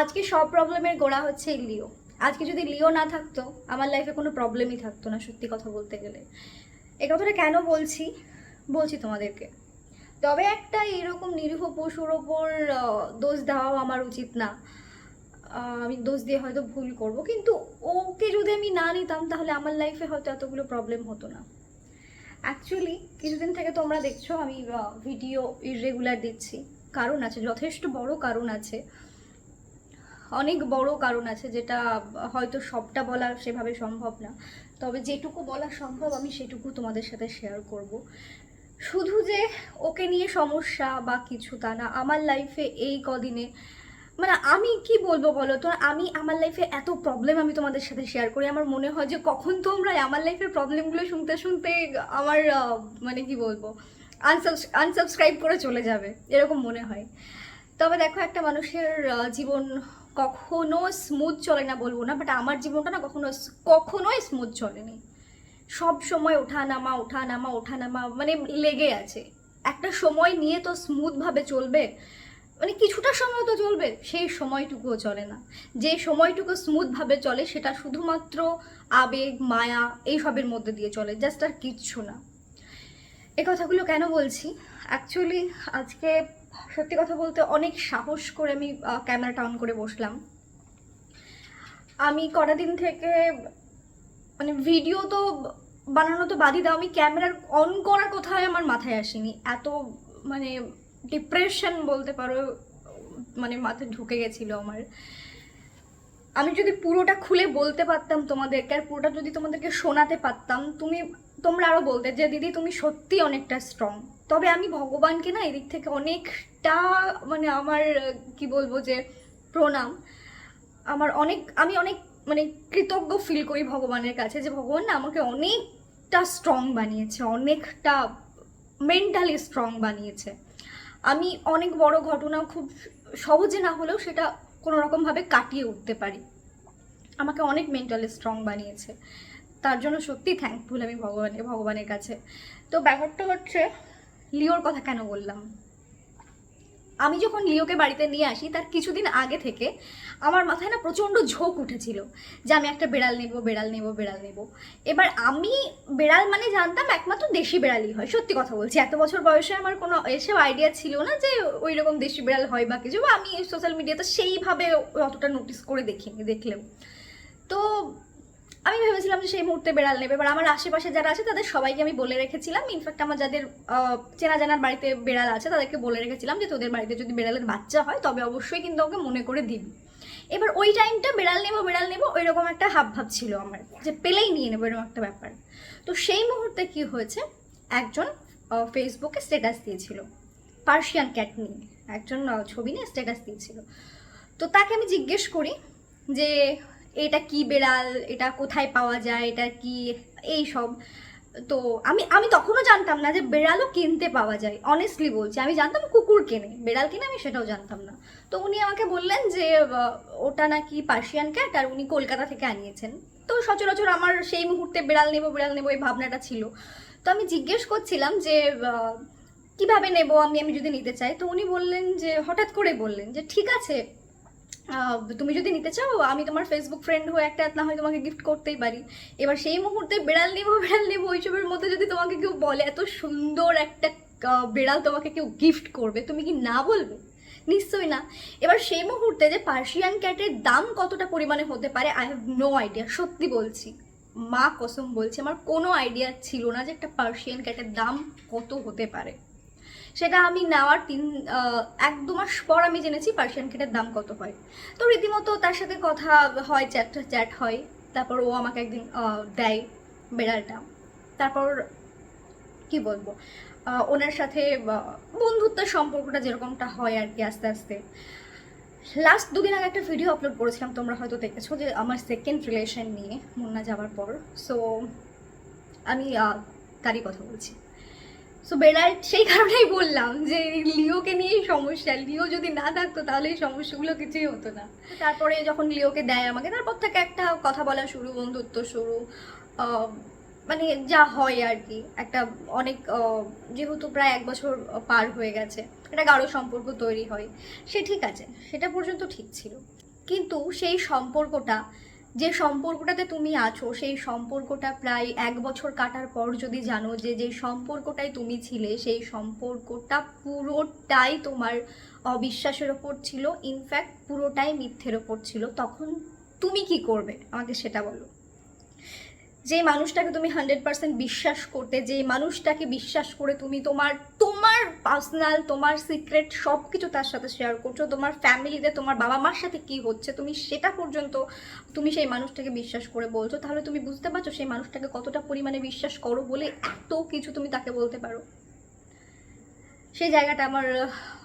আজকে সব প্রবলেমের গোড়া হচ্ছে লিও। আজকে যদি লিও না থাকতো, আমার লাইফে কোনো প্রবলেমই থাকতো না সত্যি কথা বলতে গেলে। এ কথাটা কেন বলছি? বলছি তোমাদেরকে। তবে একটা এরকম নিরীহ পশুর ওপর দোষ দেওয়াও আমার উচিত না। আমি দোষ দিয়ে হয়তো ভুল করব, কিন্তু ওকে যদি আমি না নিতাম, তাহলে আমার লাইফে হয়তো এতগুলো প্রবলেম হতো না। অ্যাকচুয়ালি কিছুদিন থেকে তোমরা দেখছ, আমি ভিডিও ইরেগুলার দিচ্ছি। কারণ আছে, যথেষ্ট বড় কারণ আছে। অনেক বড় কারণ আছে যেটা হয়তো সবটা বলা সেভাবে সম্ভব না। তবে যেটুকু বলা সম্ভব, আমি সেটুকু তোমাদের সাথে শেয়ার করব। শুধু যে ওকে নিয়ে সমস্যা বা কিছু তা না, আমার লাইফে এই কদিনে মানে আমি কি বলব বলো তো? আমি আমার লাইফে এত প্রবলেম আমি তোমাদের সাথে শেয়ার করি। আমার মনে হয় যে কখন তোমরা আমার লাইফের প্রবলেমগুলো শুনতে শুনতে আমার মানে কি বলব আনসাবস্ক্রাইব করে চলে যাবে, এরকম মনে হয়। তবে দেখো একটা মানুষের জীবন কখনো স্মুথ চলে না বলব না বাট আমার জীবনটা না কখনো কখনোই স্মুথ চলেনি। সব সময় ওঠা নামা ওঠা নামা ওঠা নামা মানে লেগে আছে। একটা সময় নিয়ে তো স্মুথভাবে চলবে মানে কিছুটা সময় তো চলবে, সেই সময়টুকুও চলে না। যে সময়টুকু স্মুথভাবে চলে, সেটা শুধুমাত্র আবেগ, মায়া এইসবের মধ্যে দিয়ে চলে জাস্ট আর কিচ্ছু না। এ কথাগুলো কেন বলছি? অ্যাকচুয়ালি আজকে সত্যি কথা বলতে অনেক সাহস করে আমি ক্যামেরাটা অন করে বসলাম। আমি কটা দিন থেকে মানে ভিডিও তো বানানো তো বাদই দাও, আমি ক্যামেরার অন করার কোথায় আমার মাথায় আসেনি। এত মানে ডিপ্রেশন বলতে পারো মানে মাথায় ঢুকে গেছিল আমার। আমি যদি পুরোটা খুলে বলতে পারতাম তোমাদেরকে, আর পুরোটা যদি তোমাদেরকে শোনাতে পারতাম, তুমি তোমরা আরও বলতে, যে দিদি তুমি সত্যি অনেকটা স্ট্রং তবে আমি ভগবানকে না এদিক থেকে অনেকটা মানে আমার, কি বলব যে, প্রণাম। আমার অনেক, আমি অনেক মানে কৃতজ্ঞ ফিল করি ভগবানের কাছে যে ভগবান না আমাকে অনেকটা স্ট্রং বানিয়েছে, অনেকটা মেন্টালি স্ট্রং বানিয়েছে। আমি অনেক বড় ঘটনা খুব সহজে না হলেও সেটা কোনো রকমভাবে কাটিয়ে উঠতে পারি। আমাকে অনেক মেন্টালি স্ট্রং বানিয়েছে। তার জন্য সত্যি থ্যাঙ্কফুল আমি ভগবানের ভগবানের কাছে। তো ব্যাপারটা হচ্ছে, লিওর কথা কেন বললাম? আমি যখন লিওকে বাড়িতে নিয়ে আসি, তার কিছুদিন আগে থেকে আমার মাথায় না প্রচণ্ড ঝোঁক উঠেছিল যে আমি একটা বেড়াল নেব বেড়াল নেব বেড়াল নেব। এবার আমি বেড়াল মানে জানতাম একমাত্র দেশি বেড়ালই হয়, সত্যি কথা বলছি। এত বছর বয়সে আমার কোনো এসব আইডিয়া ছিল না যে ওই রকম দেশি বেড়াল হয় বা কিছু, বা আমি সোশ্যাল মিডিয়াতে সেইভাবে অতটা নোটিস করে দেখিনি, দেখলেও। তো আমি ভেবেছিলাম যে সেই মুহূর্তে বেড়াল নেবে এবার আমার আশেপাশে যারা আছে, তাদের সবাইকে আমি বলে রেখেছিলাম। ইনফ্যাক্ট আমার যাদের চেনা জানার বাড়িতে বেড়াল আছে, তাদেরকে বলে রেখেছিলাম যে তোদের বাড়িতে যদি বেড়ালের বাচ্চা হয়, তবে অবশ্যই কিন্তু ওকে মনে করে দিবি। এবার ওই টাইমটা বেড়াল নেব বেড়াল নেব ওই রকম একটা হাব ভাব ছিল আমার, যে পেলেই নিয়ে নেব, এরকম একটা ব্যাপার। তো সেই মুহূর্তে কি হয়েছে, একজন ফেসবুকে স্ট্যাটাস দিয়েছিল পার্সিয়ান ক্যাট নিয়ে, একজন ছবি নিয়ে স্ট্যাটাস দিয়েছিল। তো তাকে আমি জিজ্ঞেস করি যে এটা কি বেড়াল? এটা কোথায় পাওয়া যায়? এটা কি? এই সব। তো আমি আমি তখনও জানতাম না যে বেড়ালও কিনতে পাওয়া যায়। অনেস্টলি বলছি, আমি জানতাম কুকুর কেনে। বেড়াল কিনে আমি সেটাও জানতাম না। তো উনি আমাকে বললেন যে ওটা নাকি পার্সিয়ান ক্যাট আর উনি কলকাতা থেকে আনিয়েছেন। তো সচরাচর আমার সেই মুহূর্তে বেড়াল নেব বেড়াল নেব এই ভাবনাটা ছিল। তো আমি জিজ্ঞেস করছিলাম যে কীভাবে নেব? আমি আমি যদি নিতে চাই? তো উনি বললেন যে, হঠাৎ করে বললেন যে, ঠিক আছে তুমি যদি নিতে চাও, আমি তোমার ফেসবুক ফ্রেন্ড হয়ে একটা না হয় তোমাকে গিফট করতেই পারি। এবার সেই মুহূর্তে বেড়াল নেব বেড়াল নেব, ওইসবের মধ্যে যদি তোমাকে কেউ বলে, এত সুন্দর একটা বেড়াল তোমাকে কেউ গিফট করবে, তুমি কি না বলবে? নিশ্চয়ই না। এবার সেই মুহূর্তে যে পার্সিয়ান ক্যাটের দাম কতটা পরিমাণে হতে পারে আই হ্যাভ নো আইডিয়া সত্যি বলছি। মা কসম বলছি, আমার কোনো আইডিয়া ছিল না যে একটা পার্সিয়ান ক্যাটের দাম কত হতে পারে। সেটা আমি নেওয়ার তিন এক দু মাস পর আমি জেনেছি পার্সিয়ান ক্যাটের দাম কত হয়। তো রীতিমতো তার সাথে কথা হয়, চ্যাট চ্যাট হয়। তারপর ও আমাকে একদিন দেয় বেড়ালটা। তারপর কি বলব ওনার সাথে বন্ধুত্বের সম্পর্কটা যেরকমটা হয় আর কি আস্তে আস্তে। লাস্ট দুদিন আগে একটা ভিডিও আপলোড করেছিলাম, তোমরা হয়তো দেখেছ যে আমার সেকেন্ড রিলেশন নিয়ে, মুন্না যাওয়ার পর। সো আমি তারই কথা বলছি। সো বেড়াল সেই কারণেই বললাম যে, লিওকে নিয়েই সমস্যা। লিও যদি না থাকতো, তাহলে এই সমস্যাগুলো কিছুই হতো না। তারপরে যখন লিওকে দেয় আমাকে, তারপর থেকে একটা কথা বলা শুরু, বন্ধুত্ব শুরু। মানে যা হয় আর কি। একটা অনেক যেহেতু প্রায় এক বছর পার হয়ে গেছে, একটা গাঢ় সম্পর্ক তৈরি হয়। সে ঠিক আছে, সেটা পর্যন্ত ঠিক ছিল। কিন্তু সেই সম্পর্কটা যে সম্পর্কটাতে তুমি আছো, সেই সম্পর্কটা প্রায় এক বছর কাটার পর যদি জানো যে যে সম্পর্কটাই তুমি ছিলে, সেই সম্পর্কটা পুরোটাই তোমার অবিশ্বাসের ওপর ছিল। ইনফ্যাক্ট পুরোটাই মিথ্যের ওপর ছিল। তখন তুমি কি করবে? আমাকে সেটা বলো। যে মানুষটাকে তুমি হান্ড্রেড পার্সেন্ট বিশ্বাস করতে, যে মানুষটাকে বিশ্বাস করে তুমি তোমার তোমার পার্সোনাল তোমার সিক্রেট সব কিছু তার সাথে শেয়ার করছ। তোমার ফ্যামিলিতে তোমার বাবা মার সাথে কি হচ্ছে? তুমি সেটা পর্যন্ত তুমি সেই মানুষটাকে বিশ্বাস করে বলছো। তাহলে তুমি বুঝতে পারছ সেই মানুষটাকে কতটা পরিমাণে বিশ্বাস করো বলে এত কিছু তুমি তাকে বলতে পারো। সেই জায়গাটা আমার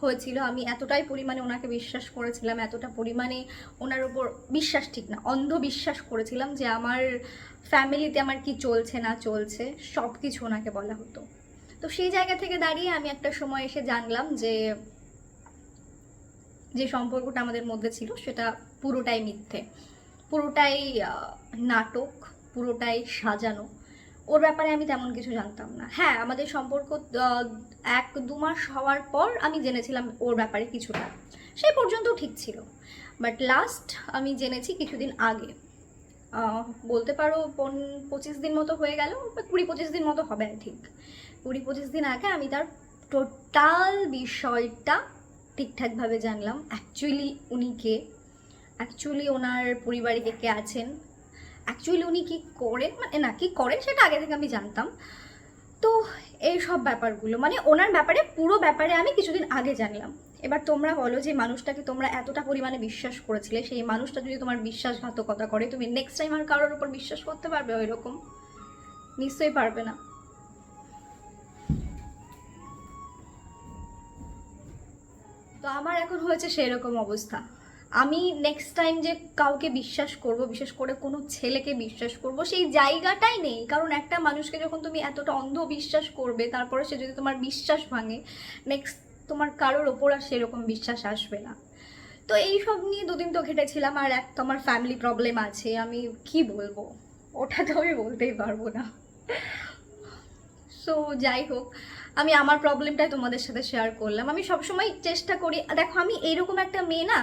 হয়েছিল। আমি এতটাই পরিমাণে ওনাকে বিশ্বাস করেছিলাম, এতটা পরিমাণে ওনার উপর বিশ্বাস ঠিক না, অন্ধবিশ্বাস করেছিলাম যে আমার ফ্যামিলিতে আমার কি চলছে না চলছে সব কিছু ওনাকে বলা হতো। তো সেই জায়গা থেকে দাঁড়িয়ে আমি একটা সময় এসে জানলাম যে যে সম্পর্কটা আমাদের মধ্যে ছিল সেটা পুরোটাই মিথ্যে। পুরোটাই নাটক, পুরোটাই সাজানো। ওর ব্যাপারে আমি তেমন কিছু জানতাম না। হ্যাঁ আমাদের সম্পর্ক এক দু মাস হওয়ার পর আমি জেনেছিলাম ওর ব্যাপারে কিছুটা। সেই পর্যন্ত ঠিক ছিল। বাট লাস্ট আমি জেনেছি কিছুদিন আগে। বলতে পারো পন- পঁচিশ দিন মতো হয়ে গেল কুড়ি পঁচিশ দিন মতো হবে থিঙ্ক কুড়ি পঁচিশ দিন আগে আমি তার টোটাল বিষয়টা ঠিকঠাকভাবে জানলাম। অ্যাকচুয়ালি উনি কে? অ্যাকচুয়ালি ওনার পরিবারে কে কে আছেন? অ্যাকচুয়ালি উনি কি করেন মানে না, কি করেন সেটা আগে থেকে আমি জানতাম। তো এই সব ব্যাপারগুলো মানে ওনার ব্যাপারে, পুরো ব্যাপারে আমি কিছুদিন আগে জানলাম। এবার তোমরা বলো যে মানুষটাকে তোমরা এতটা পরিমাণে বিশ্বাস করেছিলে, সেই মানুষটা যদি তোমার বিশ্বাসঘাতকতা করে, তুমি নেক্সট টাইম আর কারোর উপর বিশ্বাস করতে পারবে ওই রকম নিশ্চয়ই পারবে না। এখন হয়েছে সেরকম অবস্থা। আমি নেক্সট টাইম যে কাউকে বিশ্বাস করব, বিশেষ করে কোনো ছেলেকে বিশ্বাস করব, সেই জায়গাটাই নেই। কারণ একটা মানুষকে যখন তুমি এতটা অন্ধ বিশ্বাস করবে, তারপরে সে যদি তোমার বিশ্বাস ভাঙে নেক্সট তোমার কারোর ওপর আর সেরকম বিশ্বাস আসবে না। তো এই সব নিয়ে দুদিন তো ঘেটেছিলাম, আর এক তো আমার ফ্যামিলি প্রবলেম আছে, আমি কি বলব? ওটা তো আমি বলতেই পারব না। সো যাই হোক আমি আমার প্রবলেমটাই তোমাদের সাথে শেয়ার করলাম। আমি সবসময় চেষ্টা করি, দেখো আমি এইরকম একটা মেয়ে না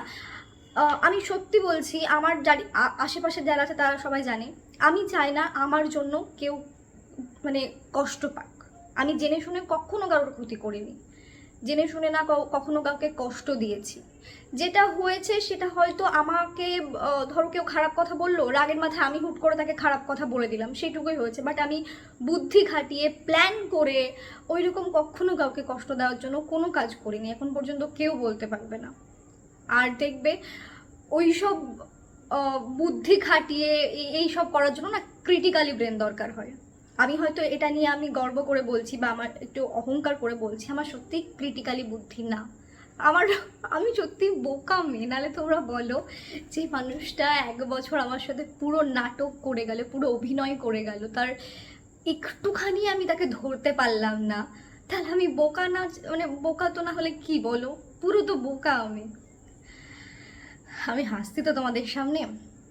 আমি সত্যি বলছি, আমার যার আশেপাশে যারা আছে তারা সবাই জানে, আমি চাই না আমার জন্য কেউ মানে কষ্ট পাক। আমি জেনে শুনে কখনো কারোর ক্ষতি করিনি। জেনে শুনে না কখনো কাউকে কষ্ট দিয়েছি। যেটা হয়েছে সেটা হয়তো আমাকে ধরো কেউ খারাপ কথা বলল, রাগের মাথায় আমি হুট করে তাকে খারাপ কথা বলে দিলাম সেটুকুই হয়েছে। বাট আমি বুদ্ধি খাটিয়ে প্ল্যান করে ওই রকম কখনো কাউকে কষ্ট দেওয়ার জন্য কোনো কাজ করিনি। এখন পর্যন্ত কেউ বলতে পারবে না। আর দেখবে ওই সব বুদ্ধি খাটিয়ে, এই সব করার জন্য না ক্রিটিক্যালি ব্রেন দরকার হয়। আমি হয়তো এটা নিয়ে আমি গর্ব করে বলছি বা আমার একটু অহংকার করে বলছি, আমার সত্যি ক্রিটিক্যালি বুদ্ধি না। আমার, আমি সত্যি বোকা মেয়ে, নাহলে তোমরা বলো যে মানুষটা এক বছর আমার সাথে পুরো নাটক করে গেল, পুরো অভিনয় করে গেল, তার একটুখানি আমি তাকে ধরতে পারলাম না। তাহলে আমি বোকা না মানে বোকা তো না হলে কি বলো? পুরো তো বোকা আমি। আমি হাসছি তো তোমাদের সামনে।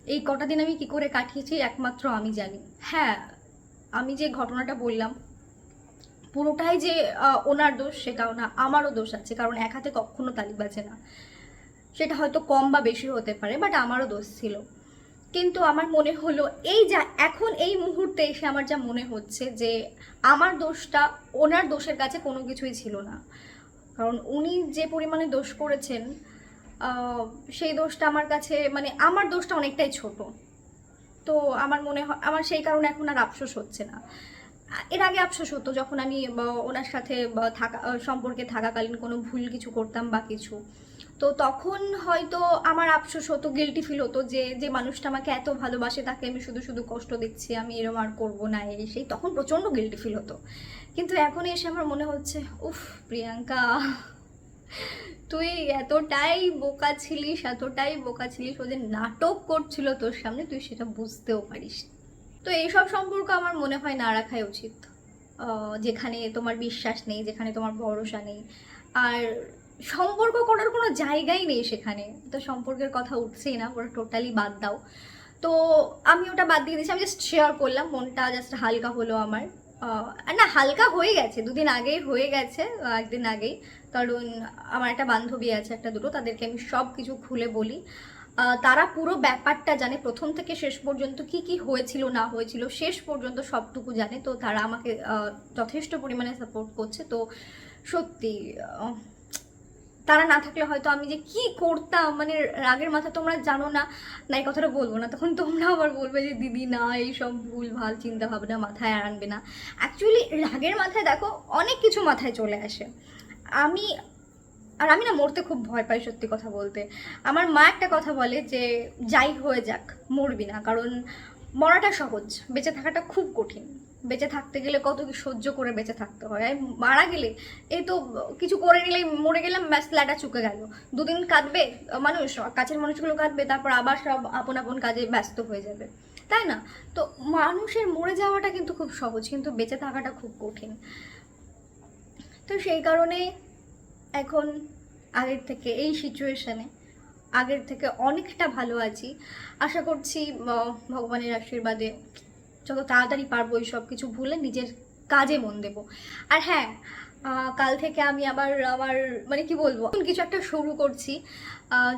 এই কটা দিন আমি কি করে কাটিয়েছি একমাত্র আমি জানি। হ্যাঁ আমি যে ঘটনাটা বললাম, পুরোটাই যে ওনার দোষ, সেটাও না, আমারও দোষ আছে, কারণ এক হাতে কখনো তালি বাজে না। সেটা হয়তো কম বা বেশি হতে পারে বাট আমারও দোষ ছিল। কিন্তু আমার মনে হলো, এই যা, এখন এই মুহূর্তে এসে আমার যা মনে হচ্ছে যে, আমার দোষটা ওনার দোষের কাছে কোনো কিছুই ছিল না। কারণ উনি যে পরিমাণে দোষ করেছেন সেই দোষটা আমার কাছে মানে আমার দোষটা অনেকটাই ছোট। তো আমার মনে হয়, আমার সেই কারণে এখন আর আফসোস হচ্ছে না। এর আগে আফসোস হতো যখন আমি ওনার সাথে থাকা সম্পর্কে থাকাকালীন কোনো ভুল কিছু করতাম বা কিছু। তো তখন হয়তো আমার আফসোস হতো গিলটি ফিল হতো যে যে মানুষটা আমাকে এত ভালোবাসে, তাকে আমি শুধু শুধু কষ্ট দিচ্ছি, আমি এরম আর করব না, এই, সেই তখন প্রচণ্ড গিলটি ফিল হতো। কিন্তু এখন এসে আমার মনে হচ্ছে, উফ, প্রিয়াঙ্কা। তুই এতটাই বোকা ছিলিস, এতটাই বোকা ছিলিস, ওদের নাটক করছিল তোর সামনে, তুই সেটা বুঝতেও পারিস তো এইসব সম্পর্ক আমার মনে হয় না রাখাই উচিত। যেখানে তোমার বিশ্বাস নেই, যেখানে তোমার ভরসা নেই। আর সম্পর্ক করার কোনো জায়গাই নেই সেখানে। তো সম্পর্কের কথা উঠছেই না, ওরা টোটালি বাদ দাও। তো আমি ওটা বাদ দিয়ে দিয়েছি, আমি জাস্ট শেয়ার করলাম, মনটা জাস্ট হালকা হলো আমার। না, হালকা হয়ে গেছে, দুদিন আগেই হয়ে গেছে, একদিন আগেই। কারণ আমার একটা বান্ধবী আছে, একটা দুটো, তাদেরকে আমি সব কিছু খুলে বলি। তারা পুরো ব্যাপারটা জানে, প্রথম থেকে শেষ পর্যন্ত কি কি হয়েছিল, না হয়েছিল, শেষ পর্যন্ত সবটুকু জানে। তো তারা আমাকে যথেষ্ট পরিমাণে সাপোর্ট করছে। তো সত্যি তারা না থাকলে হয়তো আমি যে কি করতাম? মানে রাগের মাথা তোমরা জানো না। না, এই কথাটা বলব না। তখন তোমরা আবার বলবে যে, দিদি, না এইসব ভুল, ভালো চিন্তা ভাবনা মাথায় আর আনবে না। অ্যাকচুয়ালি রাগের মাথায় দেখো, অনেক কিছু মাথায় চলে আসে। আমি, আর আমি না মরতে খুব ভয় পাই, সত্যি কথা বলতে। আমার মা একটা কথা বলে যে, যাই হয়ে যাক, মরবি না। কারণ মরাটা সহজ, বেঁচে থাকাটা খুব কঠিন। বেঁচে থাকতে গেলে কত কি সহ্য করে বেঁচে থাকতে হয়? আর মারা গেলে, এই তো কিছু করে নিলে মরে গেলাম, ব্যাস, ল্যাটা চুকে গেল। দুদিন কাঁদবে মানুষ, কাছের মানুষগুলো কাঁদবে, তারপর আবার সব আপন আপন কাজে ব্যস্ত হয়ে যাবে। তাই না? তো মানুষের মরে যাওয়াটা কিন্তু খুব সহজ, কিন্তু বেঁচে থাকাটা খুব কঠিন। তো সেই কারণে এখন আগের থেকে, এই সিচুয়েশনে আগের থেকে অনেকটা ভালো আছি। আশা করছি ভগবানের আশীর্বাদে যত তাড়াতাড়ি পারব এই সব কিছু ভুলে নিজের কাজে মন দেব। আর হ্যাঁ কাল থেকে আমি আবার আমার মানে কি বলব, নতুন কিছু একটা শুরু করছি।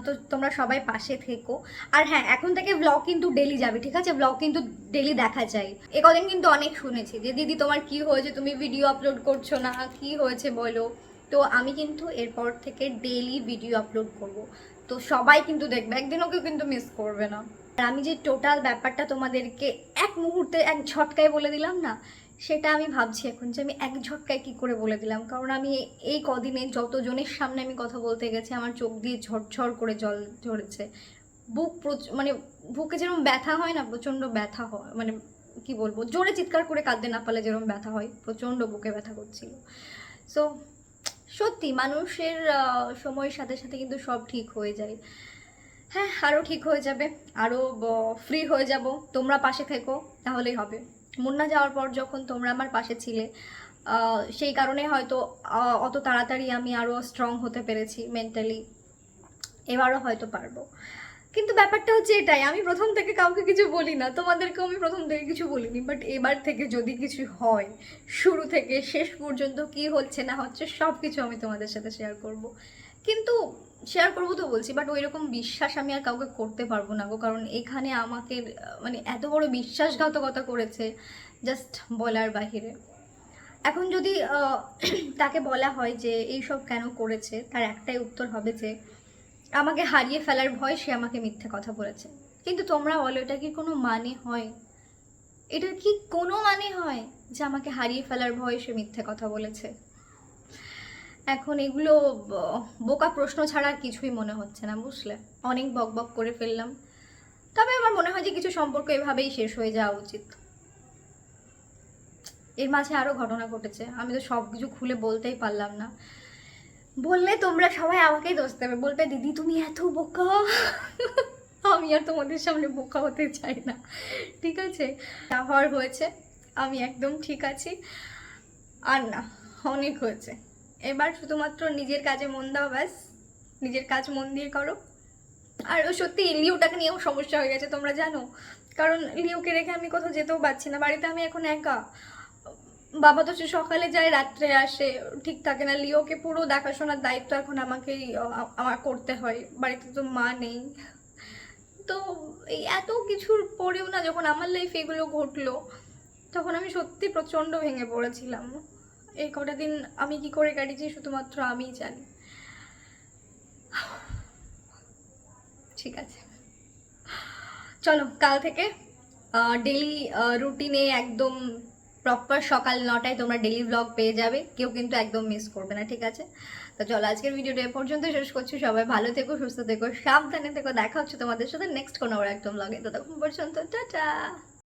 তো তোমরা সবাই পাশে থেকো। আর হ্যাঁ এখন থেকে ব্লগ কিন্তু ডেলি যাবে, ঠিক আছে? ব্লগ কিন্তু ডেলি দেখা যায়। এ কদিন কিন্তু অনেক শুনেছি যে, দিদি, তোমার কি হয়েছে? তুমি ভিডিও আপলোড করছ না? কি হয়েছে বলো? তো আমি কিন্তু এরপর থেকে ডেলি ভিডিও আপলোড করব। তো সবাই কিন্তু দেখবে একদিনও কেউ কিন্তু মিস করবে না। আর আমি যে টোটাল ব্যাপারটা তোমাদেরকে এক মুহূর্তে এক ঝটকায় বলে দিলাম না, সেটা আমি ভাবছি এখন যে আমি এক ঝটকায় কি করে বলে দিলাম। কারণ আমি এই কদিনে যতজনের সামনে আমি কথা বলতে গেছি, আমার চোখ দিয়ে ঝরঝর করে জল ঝরেছে। বুক মানে বুকে যেরকম ব্যথা হয় না, প্রচণ্ড ব্যথা হয় মানে কি বলব, জোরে চিৎকার করে কাঁদতে না পারলে যেরকম ব্যথা হয়, প্রচণ্ড বুকে ব্যথা করছিল। সো সত্যি মানুষের সময়ের সাথে সাথে কিন্তু সব ঠিক হয়ে যায়। হ্যাঁ আরও ঠিক হয়ে যাবে। আরও ফ্রি হয়ে যাব। তোমরা পাশে থেকো, তাহলেই হবে। মুন্না যাওয়ার পর যখন তোমরা আমার পাশে ছিলে সেই কারণে হয়তো অত তাড়াতাড়ি আমি আরও স্ট্রং হতে পেরেছি মেন্টালি এবারও হয়তো পারব। কিন্তু ব্যাপারটা হচ্ছে এটাই, আমি প্রথম থেকে কাউকে কিছু বলি না। তোমাদেরকেও আমি প্রথম থেকে কিছু বলিনি। বাট এবার থেকে যদি কিছু হয়, শুরু থেকে শেষ পর্যন্ত কি হচ্ছে না হচ্ছে সব কিছু আমি তোমাদের সাথে শেয়ার করব। কিন্তু শেয়ার করব তো বলছি বাট ওই রকম বিশ্বাস আমি আর কাউকে করতে পারব না গো। কারণ এখানে আমাকে মানে এত বড় বিশ্বাসঘাতকতা করেছে জাস্ট বলার বাহিরে। এখন যদি তাকে বলা হয় যে এইসব কেন করেছে, তার একটাই উত্তর হবে যে, আমাকে হারিয়ে ফেলার ভয় সে আমাকে মিথ্যে কথা বলেছে। কিন্তু তোমরা বলো, এটা কি কোনো মানে হয়? এটার কি কোনো মানে হয় যে আমাকে হারিয়ে ফেলার ভয় সে মিথ্যে কথা বলেছে? এখন এগুলো বোকা প্রশ্ন ছাড়া কিছুই মনে হচ্ছে না, বুঝলে? অনেক বক বক করে ফেললাম। তবে আমার মনে হয় যে কিছু সম্পর্ক এভাবেই শেষ হয়ে যাওয়া উচিত। এর মাঝে আরও ঘটনা ঘটেছে, আমি তো সব কিছু খুলে বলতেই পারলাম না। বললে তোমরা সবাই আমাকেই দোষ দেবে, বলবে, দিদি, তুমি এত বোকা? আমি আর তোমাদের সামনে বোকা হতে চাই না। ঠিক আছে? হওয়ার হয়েছে, আমি একদম ঠিক আছি। আর না, অনেক হয়েছে। এবার শুধুমাত্র নিজের কাজে মন দাও, ব্যাস। নিজের কাজ মন দিয়ে করো। আর সত্যি লিওটাকে নিয়েও সমস্যা হয়ে গেছে, তোমরা জানো। কারণ লিওকে রেখে আমি কোথাও যেতেও পারছি না, বাড়িতে আমি এখন একা। বাবা তো সকালে যায়, রাত্রে আসে, ঠিক থাকে না। লিওকে পুরো দেখাশোনার দায়িত্ব এখন আমাকেই আমার করতে হয়, বাড়িতে তো মা নেই। তো এই এত কিছুর পরেও না যখন আমার লাইফে এগুলো ঘটলো, তখন আমি সত্যি প্রচণ্ড ভেঙে পড়েছিলাম। এই কটা দিন আমি কি করে কাটিয়েছি শুধুমাত্র আমিই জানি। ঠিক আছে। চলো, কাল থেকে ডেলি রুটিনে একদম প্রপার সকাল নটায় তোমরা ডেলি ব্লগ পেয়ে যাবে। কেউ কিন্তু একদম মিস করবে না, ঠিক আছে? তো চলো, আজকের ভিডিওটা এ পর্যন্ত শেষ করছি। সবাই ভালো থেকো, সুস্থ থেকো, সাবধানে থেকো। দেখা হচ্ছে তোমাদের সাথে নেক্সট কোনো একদম ব্লগে তো পর্যন্ত, টাটা!